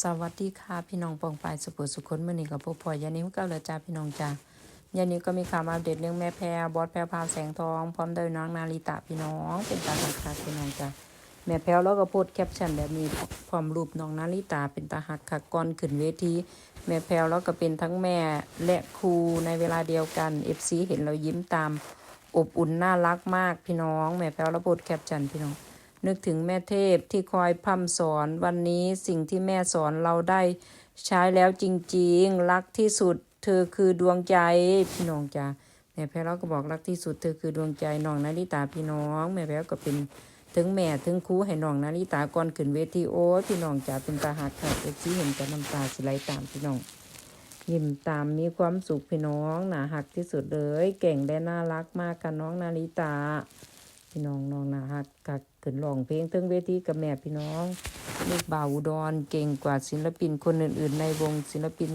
สวัสดีค่ะพี่น้องปองปายสุขุสุขคนมื่อนี้กับพวกพ่อยานิ้วเก้าเลยจ้าพี่น้องจ้ายานิ้วก็มีข่าวมาอัปเดตเรื่องแม่แพรบอสแพรพาวแสงทอง พร้อมด้วยน้องนาริตะพี่น้อง เป็นตาหักคักพี่น้องจ้าแม่แพรวแล้วก็พสต์แคปชั่นแบบนี้พร้อมรูปน้องนาริตาเป็นตาหักคักก่อนขึ้นเวทีแม่แพรวแล้วก็เป็นทั้งแม่และครูในเวลาเดียวกันเอฟซีเห็นเรายิ้มตาม อบอุ่นน่ารักมากพี่น้อง แม่แพรวแล้วพสต์แคปชั่นพี่น้อง นึกถึงแม่เทพที่คอยพร่ำสอนวันนี้สิ่งที่แม่สอนเราได้ใช้แล้วจริงๆ รักที่สุด เธอคือดวงใจพี่น้องจ้าแม่แพ้เราก็บอกรักที่สุดเธอคือดวงใจน้องนาริตาพี่น้องแม่แพ้ก็เป็นถึงแม่ถึงครูให้น้องนาริตาก่อนขึ้นเวทีโอ้พี่น้องจ้าเป็นตาหักค่ะเอฟซีเห็นกับน้ำตาสิไหลตามพี่น้อง ยิ้มตามมีความสุขพี่น้องหนาหักที่สุดเลย เก่งและน่ารักมากค่ะน้องนาริตา พี่น้องน้องนาฮักกักขึ้นร้องเพลงเทิงเวทีกับแม่พี่น้องลูกบ่าวอุดรเก่งกว่าศิลปินคนอื่น ๆ ในวงศิลปิน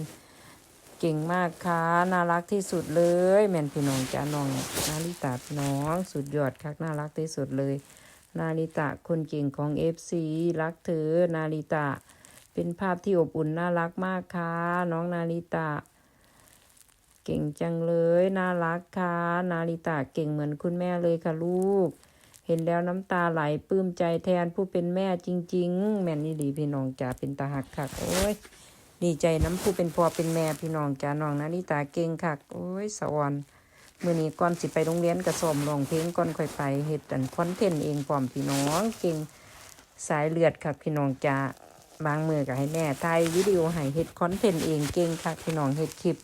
เก่งมากค่ะน่ารักที่สุดเลย แม่นพี่น้องจ้าน้องนาริตาพี่น้องสุดยอดคักน่ารักที่สุดเลย นาริตะคนเก่งของเอฟซีรักเธอนาริตะเป็นภาพที่อบอุ่นน่ารักมากค่ะน้องนาริตะ เก่งจังเลย น่ารักค่ะ นาริตะเก่งเหมือนคุณแม่เลยค่ะลูก เห็นแล้วน้ำตาไหลปลื้มใจแทนผู้เป็นแม่จริง ๆ แม่นนี่ดีพี่น้องจ๋าเป็นตาหักคักโอ้ยดีใจน้ำผู้เป็นพ่อเป็นแม่พี่น้องจ๋าน้องนาริตาเก่งคักโอ้ยสวรรค์มื่อนี้ก่อนสิไปโรงเรียนกระสมร้องเพลงก่อนค่อยไปเฮ็ดอันคอนเทนต์เองพร้อมพี่น้องเก่งสายเลือดครับพี่น้องจ๋าบางมือก็ให้แม่ถ่ายวิดีโอให้เฮ็ดคอนเทนต์เองเก่งคักพี่น้องเฮ็ดคลิป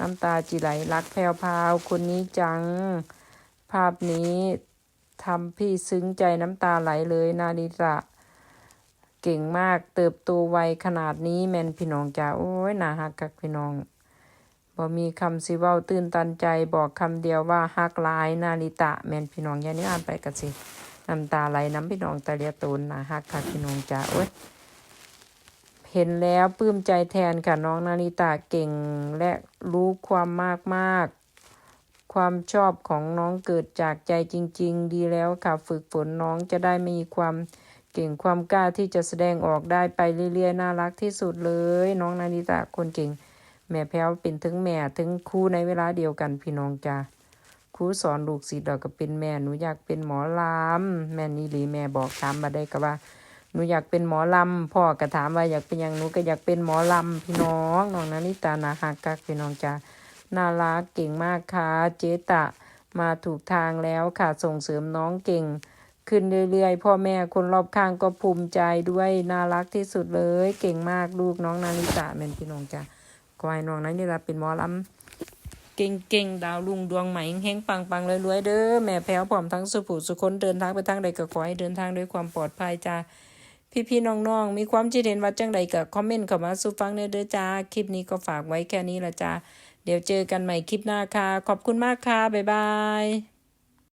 น้ำตาจีไหลรักแพวพาวคนนี้จัง ภาพนี้ทำพี่ซึ้งใจน้ำตาไหลเลยนาดิตะเก่งมากเติบโตไวขนาดนี้แมนพี่น้องจ้าโอ้ยน่าฮักกักพี่น้องบ่มีคำสิเว้าตื่นตันใจบอกคำเดียวว่าฮักลายนาริตะ แมนพี่น้องยานี้อ่านไปกันสิน้ำตาไหลน้ำพี่น้องตาเลียตูนน่าฮักกักพี่น้องจ้าโอ้ยเห็นแล้วปลื้มใจแทนค่ะน้องนาริตาเก่งและ รู้ความมากมากความชอบของน้องเกิดจากใจจริง ๆ ดีแล้วค่ะ ฝึกฝนน้องจะได้มีความเก่งความกล้าที่จะแสดงออกได้ไปเรื่อยๆ น่ารักที่สุดเลย น้องนาริตาคนเก่ง แม่แพ้วเป็นถึงแม่ถึงครูในเวลาเดียวกันพี่น้องจ้าครูสอนลูกศิษย์เราก็เป็นแม่หนูอยากเป็นหมอลำแม่นี่หลีแม่บอกถามมาได้ก็ว่า หนูอยากเป็นหมอลำพ่อก็ถามว่าอยากเป็นหยังหนูก็อยากเป็นหมอลำพี่น้องน้องนานิตานาฮักกักพี่น้องจ้าน่ารักเก่งมากค่ะเจตะมาถูกทางแล้วค่ะส่งเสริมน้องเก่ง ขึ้นเรื่อยๆ พ่อแม่คนรอบข้างก็ภูมิใจด้วยน่ารักที่สุดเลย เก่งมากลูกน้องนานิตาแม่นพี่น้องจ้าขอให้น้องนานิตาเป็นหมอลำเก่งๆ ดาวลุงดวงใหม่เฮงๆปังๆรวยๆเด้อแม่แพ้วผอมทั้งสุผูสุคนเดินทางไปทางใดก็ขอให้เดินทางด้วยความปลอดภัยจ้า พี่ๆน้องๆ มีความคิดเห็นว่าจังใดก็คอมเมนต์เข้ามาสู่ฟังเด้อจ้า คลิปนี้ก็ฝากไว้แค่นี้ละจ้า เดี๋ยวเจอกันใหม่คลิปหน้าค่ะ ขอบคุณมากค่ะ บ๊ายบาย